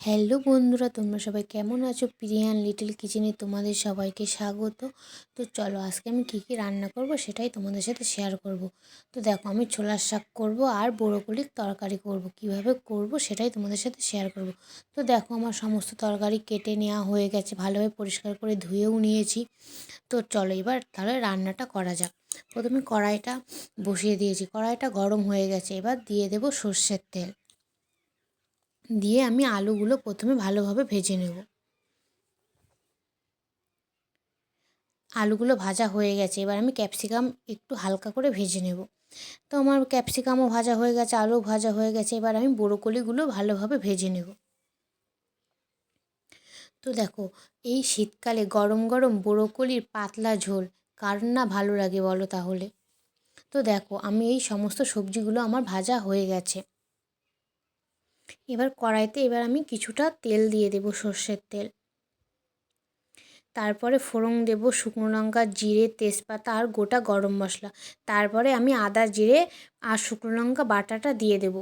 Hello বন্ধুরা, তোমরা সবাই কেমন আছো? প্রিয়ান লিটল কিচেনে তোমাদের সবাইকে স্বাগত। তো চলো আজকে আমি কী কী রান্না করব সেটাই তোমাদের সাথে শেয়ার করব। তো দেখো, আমি ছোলার শাক করব আর বড়োকলির তরকারি করব। কীভাবে করব সেটাই তোমাদের সাথে শেয়ার করব। তো দেখো, আমার সমস্ত তরকারি কেটে নেওয়া হয়ে গেছে, ভালোভাবে পরিষ্কার করে ধুয়েও নিয়েছি। তো চলো এবার তাহলে রান্নাটা করা যাক। প্রথমে কড়াইটা বসিয়ে দিয়েছি, কড়াইটা গরম হয়ে গেছে। এবার দিয়ে দেব সর্ষের তেল। দিয়ে আমি আলুগুলো প্রথমে ভালোভাবে ভেজে নেব। আলুগুলো ভাজা হয়ে গেছে, এবার আমি ক্যাপসিকাম একটু হালকা করে ভেজে নেব। তো আমার ক্যাপসিকামও ভাজা হয়ে গেছে আলু ভাজা হয়ে গেছে, এবার আমি বড়োকলিগুলো ভালোভাবে ভেজে নেব। তো দেখো, এই শীতকালে গরম গরম বড়োকলির পাতলা ঝোল কার না ভালো লাগে বলো তাহলে? তো দেখো, আমি এই সমস্ত সবজিগুলো আমার ভাজা হয়ে গেছে। এবার কড়াইতে এবার আমি কিছুটা তেল দিয়ে দেব সর্ষের তেল। তারপরে ফোড়ন দেব শুকনো লঙ্কা, জিরে, তেজপাতা আর গোটা গরম মশলা। তারপরে আমি আদা, জিরে আর শুকনো লঙ্কা বাটাটা দিয়ে দেব।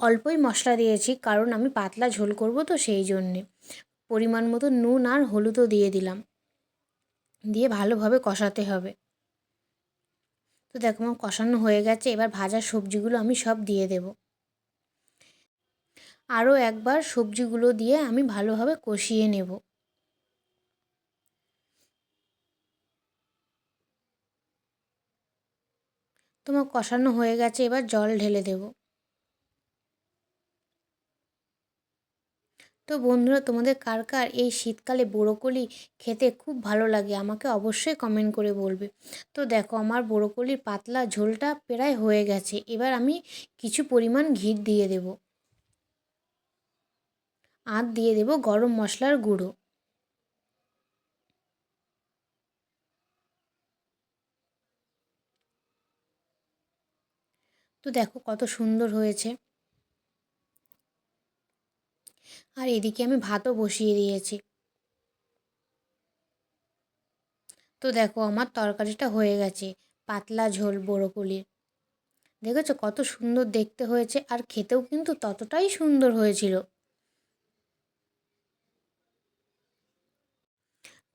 অল্পই মশলা দিয়েছি কারণ আমি পাতলা ঝোল করব তো সেই জন্যে। পরিমাণ মতো নুন আর হলুদও দিয়ে দিলাম। দিয়ে ভালোভাবে কষাতে হবে। তো দেখো আমার কষানো হয়ে গেছে, এবার ভাজা সবজিগুলো আমি সব দিয়ে দেবো। আরও একবার সবজিগুলো দিয়ে আমি ভালোভাবে কষিয়ে নেব। তোমার কষানো হয়ে গেছে, এবার জল ঢেলে দেব। তো বন্ধুরা, তোমাদের কার কার এই শীতকালে বড়োকলি খেতে খুব ভালো লাগে, আমাকে অবশ্যই কমেন্ট করে বলবে। তো দেখো, আমার বড়োকলির পাতলা ঝোলটা প্রায় হয়ে গেছে, এবার আমি কিছু পরিমাণ ঘি দিয়ে দেবো। আর দিয়ে দেব গরম মশলার গুঁড়ো। তো দেখো কত সুন্দর হয়েছে। আর এদিকে আমি ভাতও বসিয়ে দিয়েছি। তো দেখো আমার তরকারিটা হয়ে গেছে, পাতলা ঝোল বড়োকলির। দেখেছ কত সুন্দর দেখতে হয়েছে, আর খেতেও কিন্তু ততটাই সুন্দর হয়েছিল।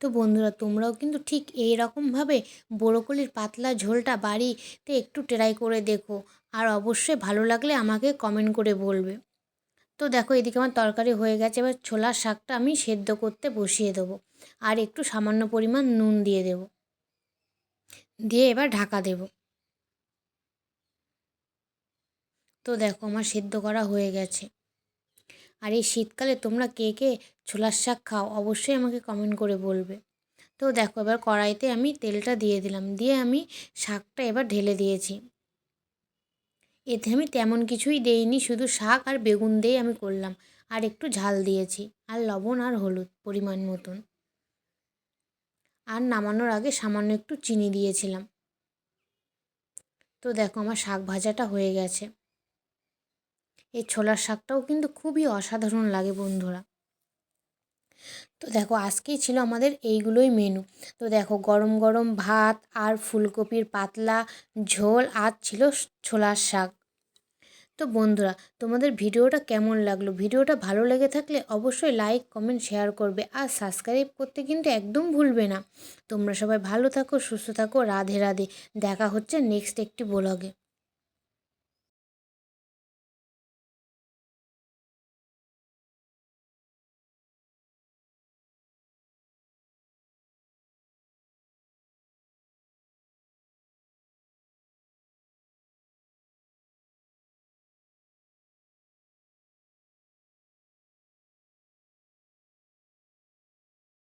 তো বন্ধুরা, তোমরাও কিন্তু ঠিক এই রকমভাবে বড়োকলির পাতলা ঝোলটা বাড়িতে একটু ট্রাই করে দেখো। আর অবশ্যই ভালো লাগলে আমাকে কমেন্ট করে বলবে। তো দেখো, এদিকে আমার তরকারি হয়ে গেছে, এবার ছোলার শাকটা আমি সেদ্ধ করতে বসিয়ে দেবো। আর একটু সামান্য পরিমাণ নুন দিয়ে দেব। দিয়ে এবার ঢাকা দেব। তো দেখো, আমার সেদ্ধ করা হয়ে গেছে। আর এই শীতকালে তোমরা কে কে ছোলার শাক খাও অবশ্যই আমাকে কমেন্ট করে বলবে। তো দেখো এবার কড়াইতে আমি তেলটা দিয়ে দিলাম, দিয়ে আমি শাকটা এবার ঢেলে দিয়েছি। এতে আমি তেমন কিছুই দেইনি, শুধু শাক আর বেগুন দিয়েই আমি করলাম। আর একটু ঝাল দিয়েছি, আর লবণ আর হলুদ পরিমাণ মতন। আর নামানোর আগে সামান্য একটু চিনি দিয়েছিলাম। তো দেখো আমার শাক ভাজাটা হয়ে গেছে। এই ছোলার শাকটাও কিন্তু খুবই অসাধারণ লাগে বন্ধুরা। তো দেখো, আজকেই ছিল আমাদের এইগুলোই মেনু তো দেখো, গরম গরম ভাত আর ফুলকপির পাতলা ঝোল আর ছিল ছোলার শাক। তো বন্ধুরা, তোমাদের ভিডিওটা কেমন লাগল? ভিডিওটা ভালো লেগে থাকলে অবশ্যই লাইক কমেন্ট শেয়ার করবে আর সাবস্ক্রাইব করতে কিন্তু একদম ভুলবে না। তোমরা সবাই ভালো থাকো, সুস্থ থাকো, রাধে রাধে। দেখা হচ্ছে নেক্সট একটি ব্লগে